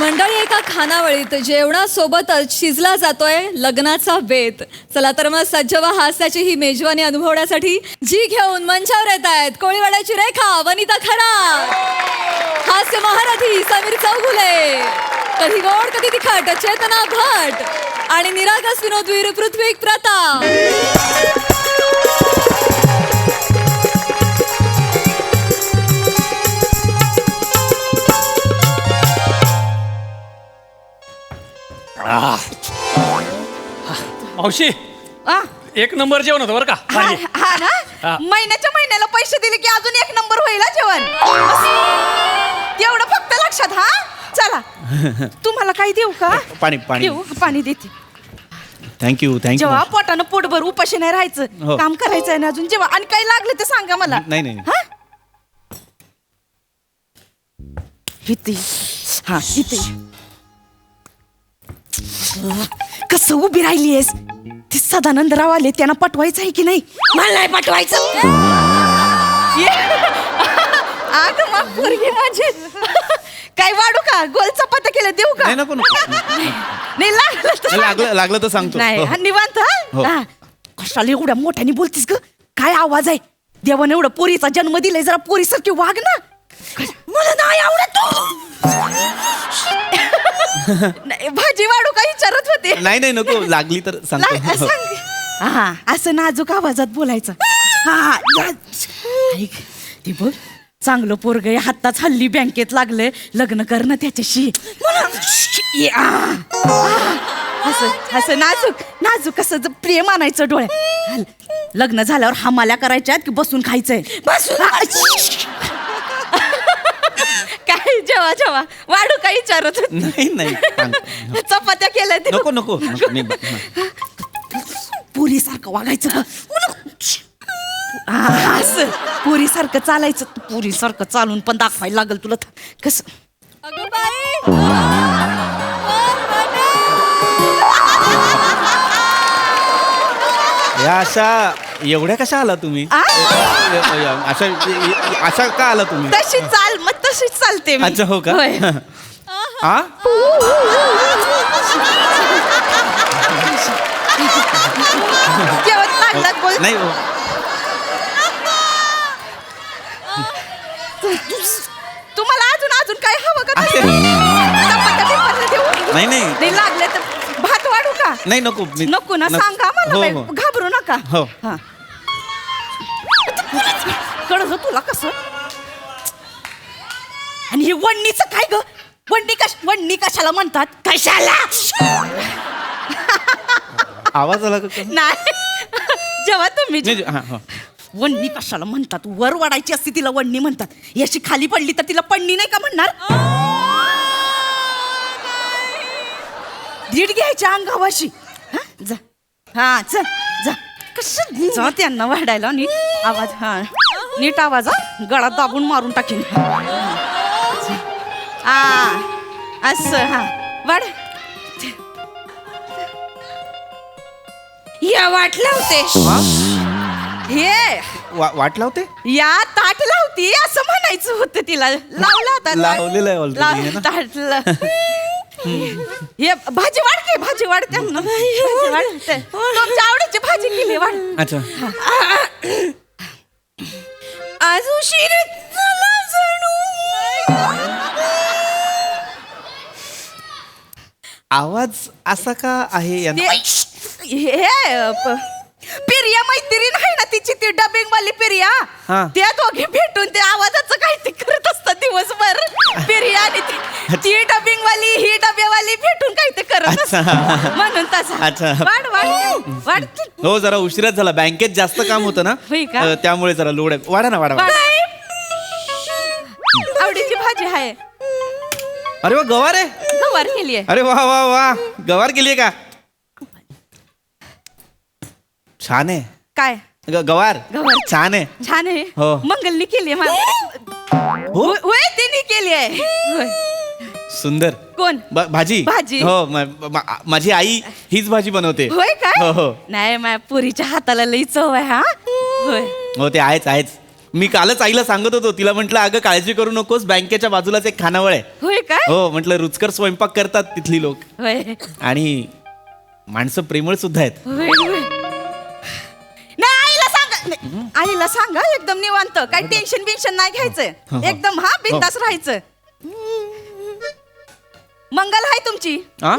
मंडळी एका खानावळीत जेवणासोबतच शिजला जातोय लग्नाचा बेत चला तर मग सज्ज व हास्याची ही मेजवानी अनुभवण्यासाठी जी घेऊन मंचावर येत आहेत कोळीवाड्याची रेखा वनिता खरा हास्य महारथी समीर चौगुले. कधी गोड कधी तिखट चेतना भट. आणि निरागस विनोदवीर पृथ्वी प्रताप. मावशी आ? एक नंबर जेवण होतं बरं का? हा भारी. हा ना? हा. महिन्याच्या महिन्याला पैसे दिले की अजून एक नंबर होईल हा जेवण? एवढं फक्त लक्षात हा? चला. तुम्हाला काही देऊ का? पाणी पाणी. देऊ पाणी देते. थँक्यू थँक्यू जेव्हा पोटानं पोटभर उपाशी नाही राहायचं हो. काम करायचं आहे ना अजून जेव्हा आणि काही लागलं ते सांगा मला. नाही, नाही, नाही. हा? इथे. हा इथे. कसं उभी राहिलीयस ते सदानंदराव आले त्यांना पटवायचं आहे की नाही? मला नाही पटवायचं अग मग पोरगी माझी. काय वाढू का? गोल चपात्या केल्या देऊ का? नाही नको नको. नाही लागलं तर लागलं लागलं तर सांगतो. नाही हो. हा, निवांत हो. हा? हा. कशाला एवढ्या मोठ्याने बोलतीस ग? काय आवाज आहे? देवाने एवढं पोरीचा जन्म दिलाय जरा पोरीसारखी वाग ना. मला नाही आवडत तू. नाही, भाजी वाढू का विचारत होते नाही नाही नको लागली तर सांगतो हो. सांग हा असं नाजूक आवाजात बोलायचं हा हा, या. ऐक ते बघ चांगलं पोरग हातात हल्ली बँकेत लागलंय लग्न करणं त्याच्याशी ये, आ. आ. असं असं नाजूक नाजूक कसं ज- प्रेम आणायचं डोळ्यात हल. लग्न झाल्यावर हमाल्या करायच्या की बसून खायचंय बसून जेवा जेवा वाढू काय विचारत होते. नाही नाही. चपात्या केल्या ते नको नको नको. पुरीसारखं वागायचं. आ, असं. पुरीसारखं चालायचं. पुरीसारखं चालून पण दाखवायला लागल तुला थ- कसं? अगं बाई. या अशा एवढ्या कशा आला तुम्ही? आ? अशा अशा का आला तुम्ही? तशी चाल. मग तशीच चालते मी. अच्छा हो का होय. हा जेवण लागलं बोल नाही हो. तुम्हाला अजून अजून काय हवं का अरे. चपात्या बिपात्या देऊ? नाही नाही नाही लागले तर भात वाढू का नाही नको मी- नको ना नको. सांगा मला हो बाई. हो घाबरू नका हो. हा कळलं तुला कसं आणि हे वणणीचं काय ग? वणणी कश वणणी कशाला म्हणतात? कशाला? आवाज आला का नाही. जेव्हा तुम्ही नाही, हा, हा. वणणी कशाला म्हणतात? वर वाढायची असती तिला वणणी म्हणतात. याची खाली पडली तर तिला पडणी नाही का म्हणणार? दीड घ्यायच्या अंगावाशी. हा, जा. हा चल जा. कसं जा त्यांना वाढायला नीट आवाज हा. नीट आवाज हा. गळात दाबून मारून टाकीन. हा. असं हा. वाढ. या वाट लावते हे. वा- वाट लावते या ताट लावती असं म्हणायचं होतं तिला. लावला आता ताट. लावलेलं आहे already, लाव- है ना? हे भाजी वाढते भाजी वाढते. ना भाजी वाढते. तुमच्या आवडीची भाजी केली वाढ. अच्छा. आज उशीर. आवाज असा का आहे यांना? ते- हे प- पिरिया मैत्रीण आहे ना तिची ती डबिंग वाली पिरिया हा. त्या दोघे भेटून ते आवाजाचं काहीतरी करत असतात दिवसभर पिरिया आणि ती- ती डबिंग वाली ही डब्यावाली भेटून काहीतरी करत अच्छा. असतात म्हणून तसा अच्छा. वाढ वाढ वाढ हो जरा उशिराच झाला बँकेत जास्त काम होतं ना होय का? अ, त्यामुळे जरा लोड आहे वाढा ना वाढा वाढा. वाढ आवडीची भाजी आहे अरे वा गवार आहे गवार केली आहे. अरे वा वा वा. गवार केली का? छान आहे. काय? ग- गवार. गवार. छान आहे. छान आहे. हो. मंगलनी केली आहे हो? होय तिने केली आहे. होय. सुंदर. कोण? ब- भाजी. भाजी. हो म- मा- माझी आई हीच भाजी बनवते. होय काय? हो हो. नाही माझ्या पुरीच्या हाताला लई चव आहे हा? होय. हो ते आहेच आहेच. मी कालच आईला सांगत होतो तिला म्हटलं अगं काळजी करू नकोस बँकेच्या बाजूलाच एक खानावळ आहे. होय काय? हो म्हटलं रुचकर स्वयंपाक करतात तिथली लोक. होय. आणि माणसं प्रेमळ सुद्धा आहेत. होय होय. नाही आईला सांगा नाही, आईला सांगा एकदम निवांत. काय टेन्शन बिन्शन नाही घ्यायचं. एकदम हा बिंदास राहायचं. मंगल हाय तुमची. हा?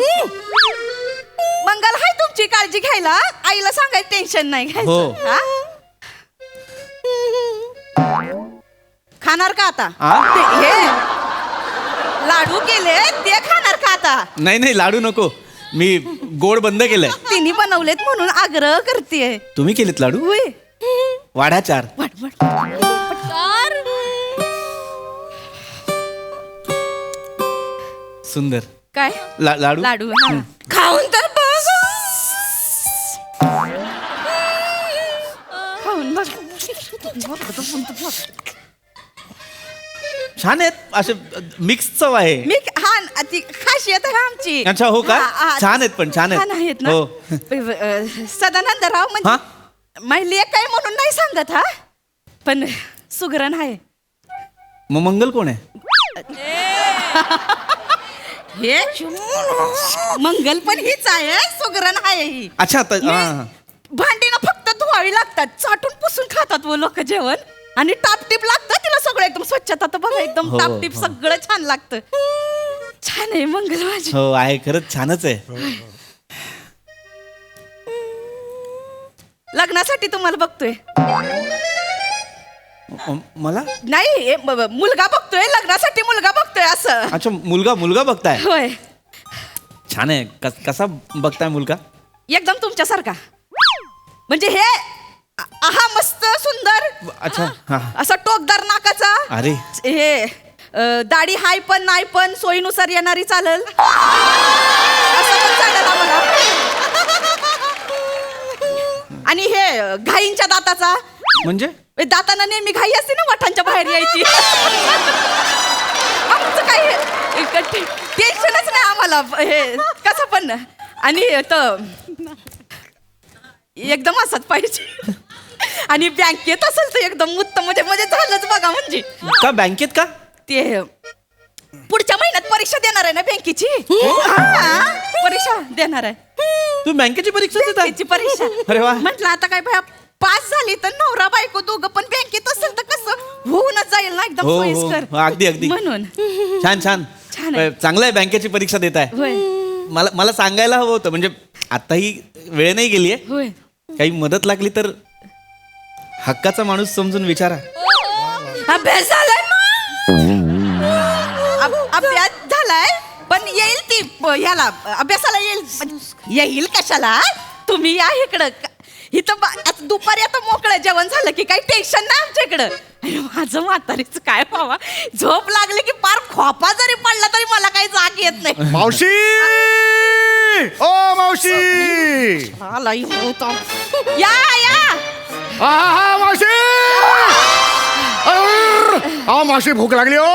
मंगल हाय तुमची काळजी घ्यायला. आईला सांगायचं टेन्शन नाही घ्यायचं. हो. खाणार का आता? आ? ते- हे लाडू केले ते खाणार का आता? नाही नाही लाडू नको. मी गोड बंद केलंय. तिने बनवलेत म्हणून आग्रह करते तुम्ही केलेत लाडू? वाढा चार. सुंदर. काय? ला- लाडू? लाडू हा. खाऊन तर बघ खाऊन बघ. छान आहेत असे मिक्स चव आहे मी हा ती खासियत आहे आमची अच्छा, हो का? हा, हा. छान आहेत पण, छान आहेत. छान आहेत ना हो. अ, सदानंदराव हा? म्हणजे माहिती काय म्हणून नाही सांगत हा पण सुगरण आहे मग मंगल कोण आहे हे मंगल पण हीच आहे सुगरण आहे ही अच्छा हा, हा. भांडी ना फक्त धुवावी लागतात चाटून पुसून खातात व लोक जेवण आणि टापटीप लागतं तिला सगळं एकदम स्वच्छता तर बघा एकदम हो, टापटीप हो. सगळं छान लागतं. छान आहे मंगल माझी हो आहे खरंच छानच आहे. लग्नासाठी तुम्हाला बघतोय. म- मला? नाही हे ब- ब- मुलगा बघतोय लग्नासाठी मुलगा बघतोय असं. अच्छा मुलगा मुलगा बघताय? होय. छान आहे. कस- कसा बघताय मुलगा? एकदम तुमच्यासारखा. म्हणजे हे आहा मस्त सुंदर. अच्छा हा? असा टोकदार नाकाचा. अरे. हे अ, दाढी हाय पण नाही पण सोयीनुसार येणारी चालल. असं पण चालेल आम्हाला. आणि हे घाईंच्या दाताचा. म्हणजे? ए, दातांना नेहमी घाई असते ना वठांच्या बाहेर यायची. आमचं काही टेन्शनच नाही आम्हाला. हे कसं पण. आणि एकदम असत पाहिजे. आणि बँकेत असेल तर एकदम उत्तम. म्हणजे म्हणजे झालंच बघा म्हणजे. का बँकेत का? ते पुढच्या महिन्यात परीक्षा देणार आहे ना बँकेची? हा, परीक्षा देणार आहे. तू बँकेची परीक्षा देत बँकेची परीक्षा. अरे वा. म्हटलं आता काय भया पास झाली तर नवरा बायको दोघं पण बँकेत असेल तर कसं? होऊनच जाईल ना एकदम हो, हो. सोयीस्कर. हो, अगदी, अगदी. म्हणून. छान छान. छान आहे. चांगलं आहे बँकेची परीक्षा देत आहे. होय. मला मला सांगायला हवं होतं म्हणजे आताही वेळ नाही गेली आहे होय. काही मदत लागली तर हक्काचा माणूस समजून विचारा. अभ्यास झालाय अभ- अभ्यास झालाय पण येईल ती प- ह्याला अभ्यासाला येईल. पण येईल कशाला? तुम्ही या इकडं. क- इथं बा- आता दुपारी आता मोकळं जेवण झालं की काही टेन्शन नाही आमच्या इकडं आणि माझं म्हातारीच काय व्हावा झोप लागली की पार खोपा जरी पडला तरी मला काही जाग येत नाही. मावशी! ओ मावशी! आला होता. या या! हा हा हा मावशी! अर्र! हा मावशी भूक लागली ओ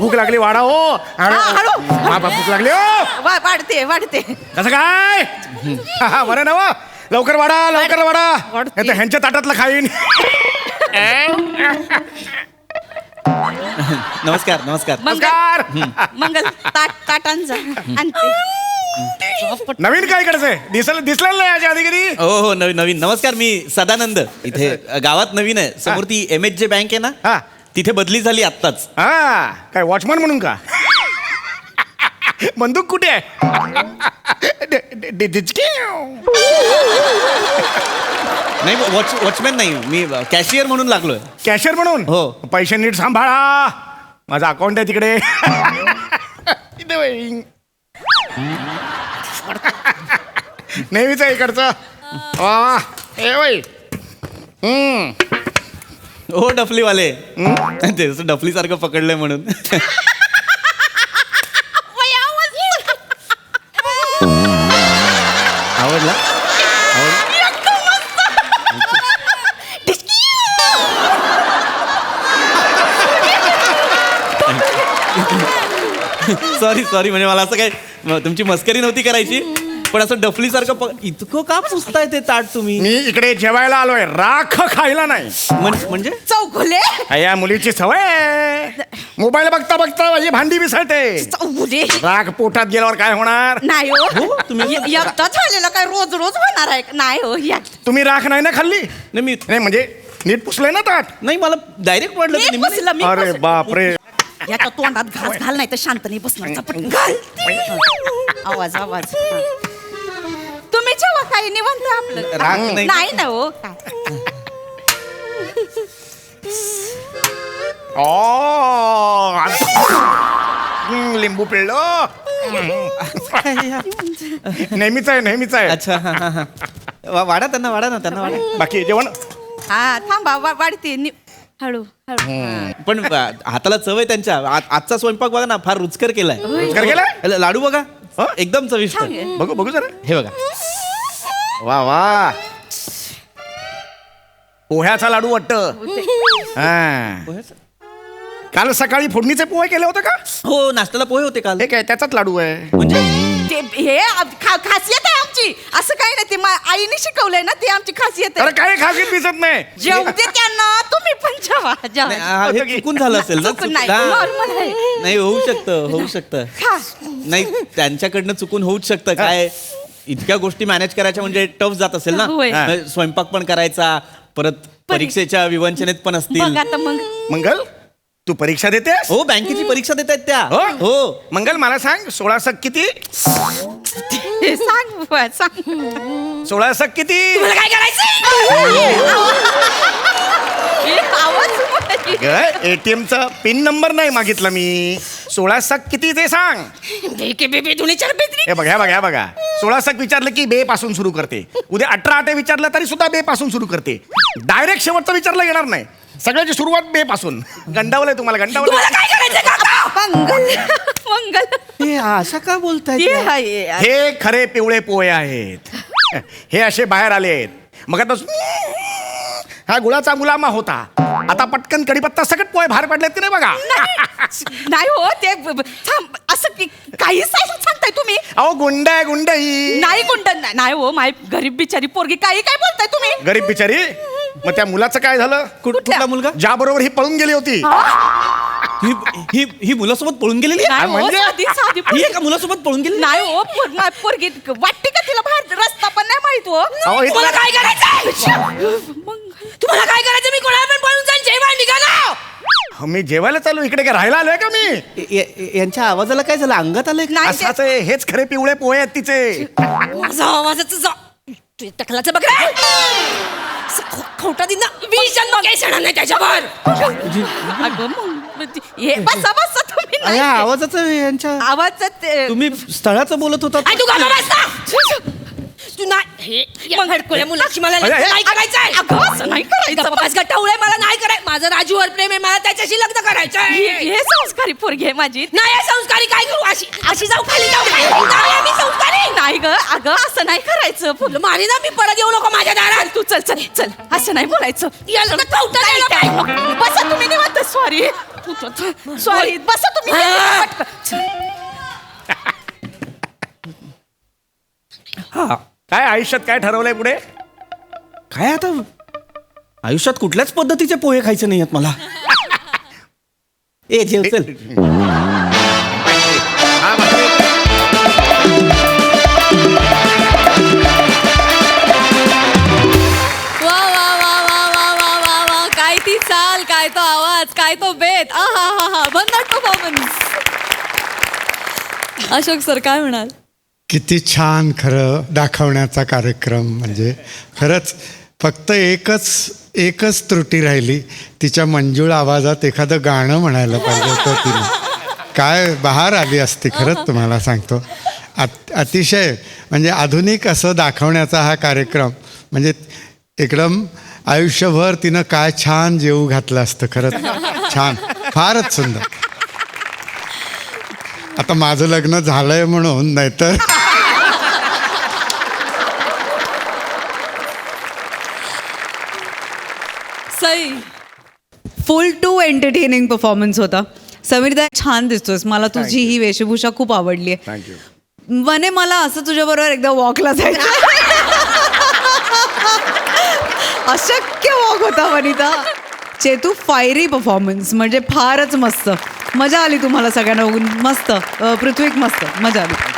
भूक लागली वाडा हो! हा, हळू. हा, बा, भूक लागली ओ वा- वाढते वाढते. कसं काय? हा, हा, बरं ना वा! लवकर वाडा लवकर वाडा! वाढते. ह्यांच्या ताटातलं खाईन. नमस्कार नमस्कार. मंगल नमस्कार! मंगल ताट ताटांचा आणते. नवीन काय इकडचं दिसल दिसलेलं नाही याच्या आधी कधी? हो हो नवीन नवीन. नमस्कार मी सदानंद. इथे गावात नवीन आहे. समोर ती एम एच जे बँक आहे ना? हा. तिथे बदली झाली आत्ताच. हा. काय वॉचमन म्हणून का? बंदूक कुठे आहे? डे- डे- डे- डिचक्याव. नाही वॉच वॉचमॅन नाही. मी कॅशियर म्हणून लागलोय. कॅशियर म्हणून? हो. पैसे नीट सांभाळा. माझा अकाउंट आहे तिकडे. इथे. नेहमीच आहे इकडचं. वा वा. ए वय हम्म. हो डफलीवाले. ते असं डफलीसारखं पकडलंय म्हणून. सॉरी सॉरी म्हणजे मला असं काय तुमची मस्करी नव्हती करायची पण असं डफली सारखं इतकं का पुसताय ते ताट तुम्ही? मी इकडे जेवायला आलोय राख खायला नाही. म्हण- म्हणजे? चौगुले. हा, या मुलीची सवय. आहे. मोबाईल बघता बघता माझी भांडी विसळते चौगुले. राख पोटात गेल्यावर काय होणार? नाही हो. हो, तुम्ही- एकदा झालेलं काय रोज रोज होणार आहे? का? नाही हो तुम्ही राख नाही ना खाल्ली? नाही मी नाही म्हणजे नीट पुसलंय ना ताट? नाही मला डायरेक्ट वाटलं मी ते निम्मे- बसलं, मी अरे. बापरे. याच्या तोंडात घास घाल नाही तर शांत नाही बसणार घाल. आवाज आवाज. हा. तुम्ही जेव्हा काही निवंत आपलं नाही. नाही ना हो काय? ओ हम्म, लिंबू पिळलं. नेहमीच आहे नेहमीच आहे. अच्छा हा, हा, हा. वा- वाढा त्यांना वाढा ना त्यांना वाढा. बाकी जेवण? हा थांबा वा- वाढते. नि- हळू हळू. पण हाताला चव आहे त्यांच्या. आ- आजचा स्वयंपाक बघा ना फार रुचकर केलाय. रुचकर केलाय? ल- लाडू बघा. ह? एकदम चविष्ट. बघू बघू जरा. हे बघा. वा वा. पोह्याचा लाडू वाटत. काल सकाळी फोडणीचे पोहे केले होते का? हो नाश्त्याला पोहे होते काल. हे काय त्याचाच लाडू आहे. म्हणजे? ते हे खा- खासियत असं काही नाही ते मा- आईने शिकवलंय ना ते आमची खासियत अरे आहे काय खासियत दिसत नाही जेवू दे त्यांना तुम्ही पण जेवा. नाही, हे चुकून झालं असेल ना चुकून नाही, हा. normal आहे. नाही होऊ शकतं होऊ शकतं खा. नाही त्यांच्याकडनं चुकून होऊच शकतं काय इतक्या गोष्टी मॅनेज करायच्या म्हणजे टफ जात असेल ना होय. हा. स्वयंपाक पण करायचा परत परीक्षेच्या विवंचनेत पण बघ असतील आता मग मंगल तू परीक्षा देतेस हो बँकेची परीक्षा देत आहेत त्या हो? हो मंगल मला सांग सोळा सक किती हे सांग बुवा, सांग. सोळा सक किती? तुला काय करायचं एटीएमचा पिन नंबर नाही मागितला मी. सोळा सक किती ते सांग. हे बघा बघा बघा. सोळा सक विचारलं की बे पासून सुरू करते. उद्या अठरा आटे विचारलं तरी सुद्धा बे पासून सुरू करते. डायरेक्ट शेवटचं विचारलं येणार नाही. सगळ्याची सुरुवात बे पासून. गंडावलंय तुम्हाला गंडावलंय मंगल. मंगल. हे अशा का बोलताय हे आहे. हे खरे पिवळे पोहे आहेत. हे असे बाहेर आले आहेत. मग आता हा गुळाचा मुलामा होता. आता पटकन कडीपत्ता सगळं पोहे बाहेर पडलेत की नाही बघा? नाही हो ते ब- ब- थांब असं की काही सांगताय तुम्ही. अहो गुंड आहे गुंड ही. नाही गुंड नाही नाही हो माय गरीब बिचारी पोरगी काही काय बोलताय तुम्ही? गरीब बिचारी? मग त्या मुलाचं काय झालं? कुठ- कुठला मुलगा? ज्या बरोबर ही पळून गेली होती. ही ही ही मुलासोबत पळून गेलेली आहे? नाही हो, म्हणजे? साधी साधी ही पोरगी. एका मुलासोबत पळून गेली नाही हो पोर- मा- पोरगी वाटते का तिला बाहेर? रस्ता पण नाही माहीत हो अहो, हे तुम्हाला तुला- काय करायचं तुम्हाला काय करायचं? मी कोणाला पण बोलून जाईल जेवण निघाला हो, मी जेवायला चालू इकडे काय राहायला आलोय का मी? यांच्या आवाजाला काय झालं? अंगात आलंय का? नाही असंच आहे, हेच खरे पिवळे पोहे आहेत तिचे. माझा आवाजाचं जा तू टकलाचं बघ रे. स- खो- खोटा दिन. वीस जन्म काही सणा नाही त्याच्यावर. अगं मग ते- हे बसा बसा तुम्ही. अरे, नाही. आवाजाचं यांच्या आवाजात ते- तुम्ही स्थळाचं बोलत होता. आई, तू गाणं वाजता. तू नाही मग हडकुळ्या मुलाची मला अरे, हे- नाही करायचंय. अगं असं नाही करायचं. पप्पाच गट्टावळे मला नाही करायचं माझं राजूवर प्रेम आहे मला त्याच्याशी लग्न करायचं हे संस्कारी पोरगी आहे माझी. नाही हे संस्कारी काय करू? अशी अशी जाऊ खाली जाऊ खाली. नाही आम्ही संस्कारी. नाही ग अगं असं नाही करायचं. फुलं मारी ना मी परत येऊ नको माझ्या दारात. तू चल चल चल. असं नाही बोलायचं. याला तर कवटा द्यायला पाहिजे. बसा तुम्ही निवांत सॉरी सॉरी बसा तुम्ही. पटकन. काय आयुष्यात काय ठरवलंय पुढे? काय आता? आयुष्यात कुठल्याच पद्धतीचे पोहे खायचे नाही आहेत मला. ए जेव चल ती चाल काय तो आवाज काय तो बेत. आ हा हा हा. भन्नाट परफॉर्मन्स अशोक सर काय म्हणाल? किती छान खरं दाखवण्याचा कार्यक्रम. म्हणजे खरंच फक्त एकच एकच त्रुटी राहिली. तिच्या मंजूळ आवाजात एखादं गाणं म्हणायला पाहिजे होतं तिने. काय बहार आली असती खरंच तुम्हाला सांगतो. अत अतिशय म्हणजे आधुनिक असं दाखवण्याचा हा कार्यक्रम. म्हणजे एकदम आयुष्यभर तिनं काय छान जेऊ घातलं असतं खरंच. छान. फारच सुंदर. आता माझं लग्न झालंय म्हणून नाहीतर. Sai full to entertaining performance होता. समीरदा छान दिसतोस मला तुझी ही वेशभूषा खूप आवडली आहे. वने मला असं तुझ्याबरोबर एकदा वॉकला जायचं. अशक्य वॉक होता वनिता. चेतू फायरी परफॉर्मन्स म्हणजे फारच मस्त. मजा आली तुम्हाला सगळ्यांना बघून. मस्त. पृथ्वीक मस्त. मजा आली.